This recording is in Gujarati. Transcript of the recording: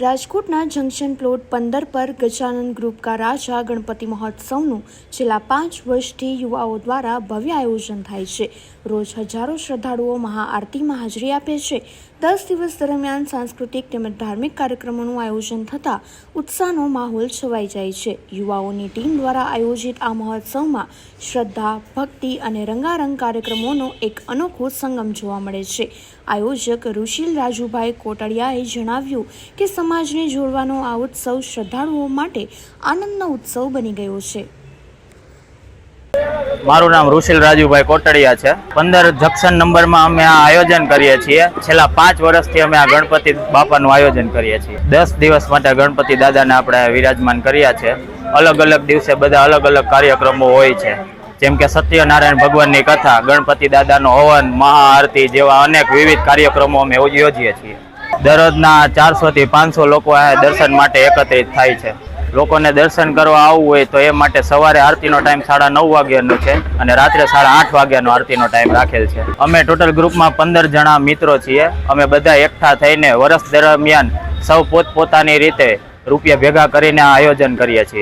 રાજકોટના જંકશન પ્લોટ પંદર પર ગજાનન ગ્રુપ રાજા ગણપતિ મહોત્સવનું છેલ્લા પાંચ વર્ષથી યુવાઓ દ્વારા ભવ્ય આયોજન થાય છે. રોજ હજારો શ્રદ્ધાળુઓ મહાઆરતીમાં હાજરી આપે છે. દસ દિવસ દરમિયાન સાંસ્કૃતિક તેમજ ધાર્મિક કાર્યક્રમોનું આયોજન થતાં ઉત્સાહનો માહોલ છવાઈ જાય છે. યુવાઓની ટીમ દ્વારા આયોજિત આ મહોત્સવમાં શ્રદ્ધા, ભક્તિ અને રંગારંગ કાર્યક્રમોનો એક અનોખો સંગમ જોવા મળે છે. આયોજક ઋષિલ રાજુભાઈ કોટડિયાએ જણાવ્યું કે સમાજને જોડવાનો આ ઉત્સવ શ્રદ્ધાળુઓ માટે આનંદનો ઉત્સવ બની ગયો છે. મારું નામ ઋષિલ રાજુભાઈ કોટડિયા છે. પંદર જંકશન નંબરમાં અમે આ આયોજન કરીએ છીએ. છેલ્લા પાંચ વર્ષથી અમે આ ગણપતિ બાપાનું આયોજન કરીએ છીએ. દસ દિવસ માટે ગણપતિ દાદાને આપણે વિરાજમાન કર્યા છે. અલગ અલગ દિવસે બધા અલગ અલગ કાર્યક્રમો હોય છે. જેમ કે સત્યનારાયણ ભગવાનની કથા, ગણપતિ દાદાનો હવન, મહાઆરતી જેવા અનેક વિવિધ કાર્યક્રમો અમે યોજીએ છીએ. દરરોજના ચારસો થી પાંચસો લોકો આ દર્શન માટે એકત્રિત થાય છે. લોકોને દર્શન કરવા આવવું હોય તો એ માટે સવારે આરતીનો ટાઈમ સાડા નવ વાગ્યાનો છે અને રાત્રે સાડા આઠ વાગ્યાનો આરતીનો ટાઈમ રાખેલ છે. અમે ટોટલ ગ્રુપમાં પંદર જણા મિત્રો છીએ. અમે બધા એકઠા થઈને વર્ષ દરમિયાન સૌ પોતપોતાની રીતે રૂપિયા ભેગા કરીને આ આયોજન કરીએ છીએ.